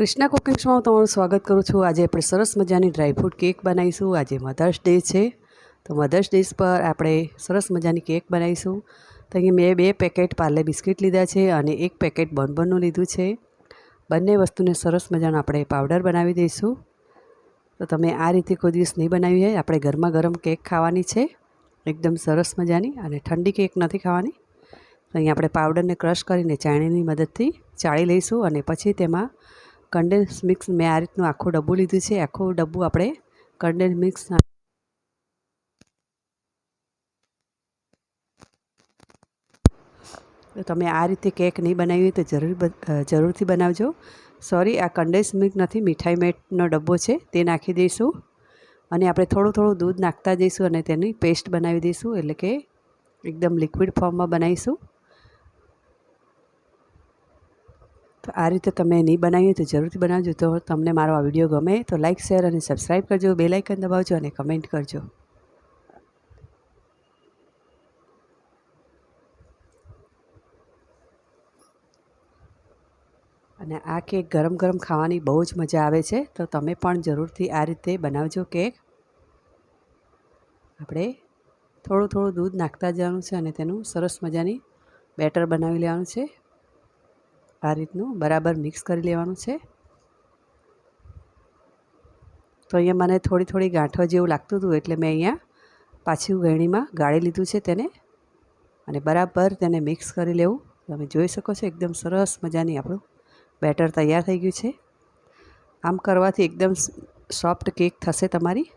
કૃષ્ણા કુકિંગ્સમાં હું તમારું સ્વાગત કરું છું. આજે આપણે સરસ મજાની ડ્રાયફ્રૂટ કેક બનાવીશું. આજે મધર્સ ડે છે. તો મધર્સ ડે પર આપણે સરસ મજાની કેક બનાવીશું. તો અહીંયા મેં બે પેકેટ પાર્લે બિસ્કિટ લીધા છે અને એક પેકેટ બોનબોનનું લીધું છે. બંને વસ્તુને સરસ મજાનો આપણે પાવડર બનાવી દઈશું. તો તમે આ રીતે કોઈ દિવસ નહીં બનાવી હોય. આપણે ગરમા ગરમ કેક ખાવાની છે. એકદમ સરસ મજાની અને ઠંડી કેક નથી ખાવાની. તો અહીં આપણે પાવડરને ક્રશ કરીને ચાણીની મદદથી ચાળી લઈશું અને પછી તેમાં કન્ડેન્સ મિક્સ મેં આ રીતનું આખું ડબ્બું લીધું છે. આખું ડબ્બું આપણે કન્ડેન્સ મિક્સ તમે આ રીતે કેક નહીં બનાવી હોય તો જરૂર જરૂરથી બનાવજો. સોરી આ કન્ડેન્સ મિલ્ક નથી, મીઠાઈ મેટનો ડબ્બો છે, તે નાખી દઈશું. અને આપણે થોડું થોડું દૂધ નાખતા જઈશું અને તેની પેસ્ટ બનાવી દઈશું, એટલે કે એકદમ લિક્વિડ ફોર્મમાં બનાવીશું. તો આ રીતે તમે નહીં બનાવીએ તો જરૂરથી બનાવજો. તો તમને મારો આ વીડિયો ગમે તો લાઇક શેર અને સબસ્ક્રાઈબ કરજો. બે લાઇકન દબાવજો અને કમેન્ટ કરજો. અને આ કેક ગરમ ગરમ ખાવાની બહુ જ મજા આવે છે. તો તમે પણ જરૂરથી આ રીતે બનાવજો કેક. આપણે થોડું થોડું દૂધ નાખતા જવાનું છે અને તેનું સરસ મજાની બેટર બનાવી લેવાનું છે. આ રીતનું બરાબર મિક્સ કરી લેવાનું છે. તો અહીંયા મને થોડી થોડી ગાંઠો જેવું લાગતું હતું એટલે મેં અહીંયા પાછી ગળણીમાં ગાળી લીધું છે તેને. અને બરાબર તેને મિક્સ કરી લેવું. તમે જોઈ શકો છો એકદમ સરસ મજાની આપણું બેટર તૈયાર થઈ ગયું છે. આમ કરવાથી એકદમ સોફ્ટ કેક થશે તમારી.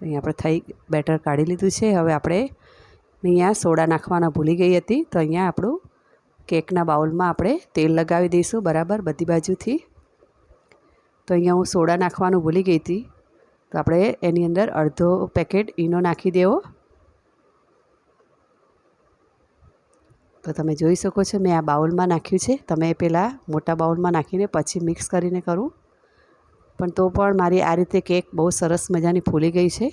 અહીં આપણે થઈ, બેટર કાઢી લીધું છે. હવે આપણે અહીંયા સોડા નાખવાના ભૂલી ગઈ હતી, તો અહીંયા આપણું કેકના બાઉલમાં આપણે તેલ લગાવી દઈશું, બરાબર, બધી બાજુથી. તો અહીંયા હું સોડા નાખવાનું ભૂલી ગઈ હતી, તો આપણે એની અંદર અડધો પેકેટ ઈનો નાખી દેવો. તો તમે જોઈ શકો છો, મેં આ બાઉલમાં નાખ્યું છે, તમે પહેલાં મોટા બાઉલમાં નાખીને પછી મિક્સ કરીને કરું. પણ તો પણ મારી આ રીતે કેક બહુ સરસ મજાની ફૂલી ગઈ છે.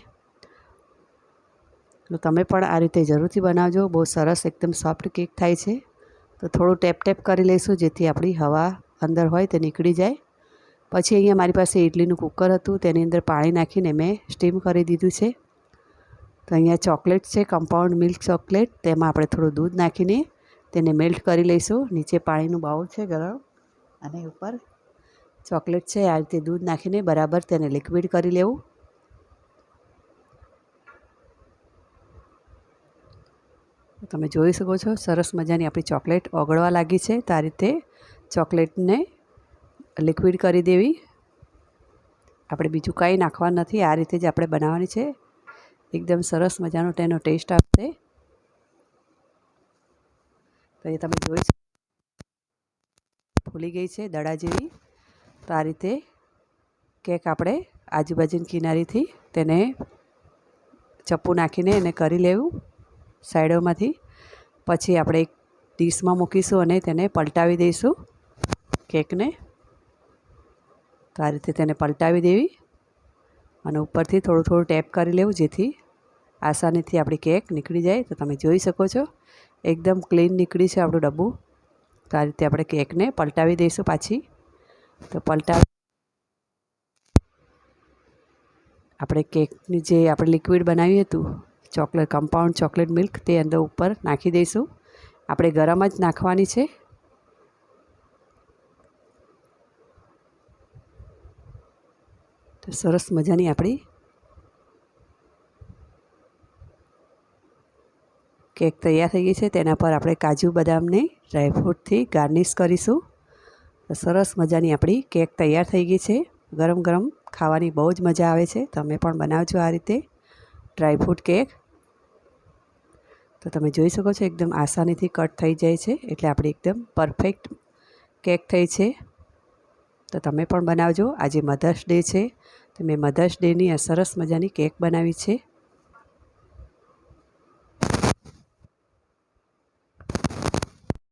તો તમે પણ આ રીતે જરૂરથી બનાવજો. બહુ સરસ એકદમ સોફ્ટ કેક થાય છે. તો થોડું ટેપ ટેપ કરી લઈશું જેથી આપણી હવા અંદર હોય તે નીકળી જાય. પછી અહીંયા મારી પાસે ઇડલીનું કુકર હતું. તેની અંદર પાણી નાખીને મેં સ્ટીમ કરી દીધું છે. તો અહીંયા ચોકલેટ છે કમ્પાઉન્ડ મિલ્ક ચોકલેટ તેમાં આપણે થોડું દૂધ નાખીને તેને મેલ્ટ કરી લઈશું. નીચે પાણીનું બાઉલ છે ગરમ. અને ઉપર ચોકલેટ છે. આ રીતે દૂધ નાખીને બરાબર તેને લિક્વિડ કરી લેવું. તમે જોઈ શકો છો, સરસ મજાની આપણી ચોકલેટ ઓગળવા લાગી છે. તો આ રીતે ચોકલેટને લિક્વિડ કરી દેવી. આપણે બીજું કાંઈ નાખવા નથી, આ રીતે જ આપણે બનાવવાની છે. એકદમ સરસ મજાનો તેનો ટેસ્ટ આપશે તો એ તમે જોઈ ફૂલી ગઈ છે દડા જેવી. તો આ રીતે કેક આપણે આજુબાજુની કિનારીથી તેને ચપ્પુ નાખીને એને કરી લેવું. સાઈડોમાંથી. પછી આપણે એક ડીશમાં મૂકીશું અને તેને પલટાવી દઈશું કેકને. તો આ રીતે તેને પલટાવી દેવી અને ઉપરથી થોડું થોડું ટેપ કરી લેવું જેથી આસાનીથી આપણી કેક નીકળી જાય. તો તમે જોઈ શકો છો, એકદમ ક્લીન નીકળી છે આપણું ડબ્બું. તો આ રીતે આપણે કેકને પલટાવી દઈશું પાછી. તો પલટાવી આપણે કેકની જે આપણે લિક્વિડ બનાવ્યું હતું ચોકલેટ કમ્પાઉન્ડ ચોકલેટ મિલ્ક તે અંદર ઉપર નાખી દઈશું. આપણે ગરમ જ નાખવાની છે. તો સરસ મજાની આપણી કેક તૈયાર થઈ ગઈ છે. તેના પર આપણે કાજુ બદામને ડ્રાયફ્રૂટથી ગાર્નિશ કરીશું. સરસ મજાની આપણી કેક તૈયાર થઈ ગઈ છે. ગરમ ગરમ ખાવાની બહુ જ મજા આવે છે. તમે પણ બનાવજો આ રીતે ડ્રાયફ્રૂટ કેક. તો તમે જોઈ શકો છો એકદમ આસાનીથી કટ થઈ જાય છે. એટલે આપણી એકદમ પરફેક્ટ કેક થઈ છે. તો તમે પણ બનાવજો. આજે મધર્સ ડે છે. તો મેં મધર્સ ડેની સરસ મજાની કેક બનાવી છે.